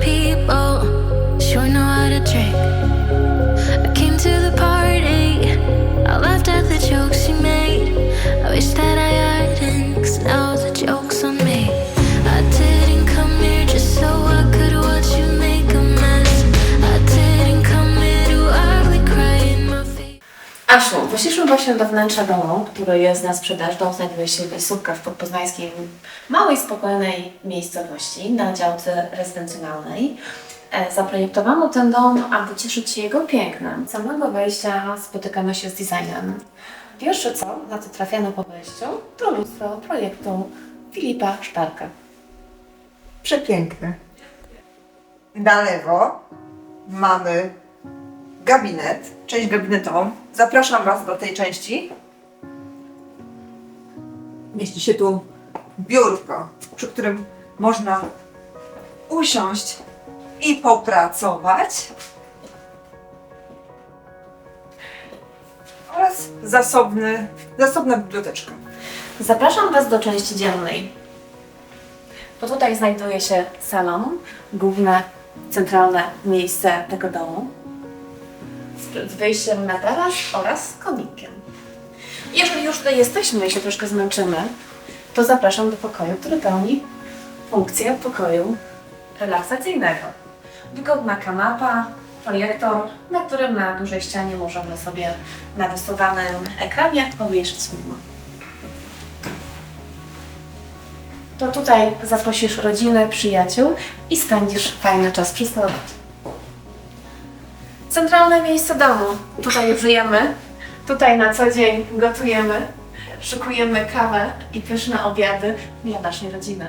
people sure know how to drink. Face. Asiu, weszliśmy właśnie do wnętrza domu, który jest na sprzedaż. Dom znajduje się w Lisówkach w podpoznańskiej małej, spokojnej miejscowości na działce rezydencjonalnej. E, Zaprojektowano ten dom, aby cieszyć się jego pięknem. Z samego wejścia spotykamy się z designem. Pierwsze co, na co trafiano po wejściu, to lustro projektu Filipa Sztarka. Przepiękne. Na lewo mamy gabinet, część gabinetową. Zapraszam Was do tej części. Mieści się tu biurko, przy którym można usiąść i popracować. Oraz zasobny, zasobna biblioteczka. Zapraszam Was do części dziennej. Bo tutaj znajduje się salon, główne, centralne miejsce tego domu z z wyjściem na taras oraz komikiem. Jeżeli już tutaj jesteśmy i się troszkę zmęczymy, to zapraszam do pokoju, który pełni funkcję pokoju relaksacyjnego. Wygodna kanapa, projektor, na którym na dużej ścianie możemy sobie na wysuwanym ekranie powieszyć filmu. to tutaj zaprosisz rodzinę, przyjaciół i spędzisz fajny czas przy stole. Centralne miejsce domu. Tutaj żyjemy, tutaj na co dzień gotujemy, szykujemy kawę i pyszne obiady dla naszej rodziny.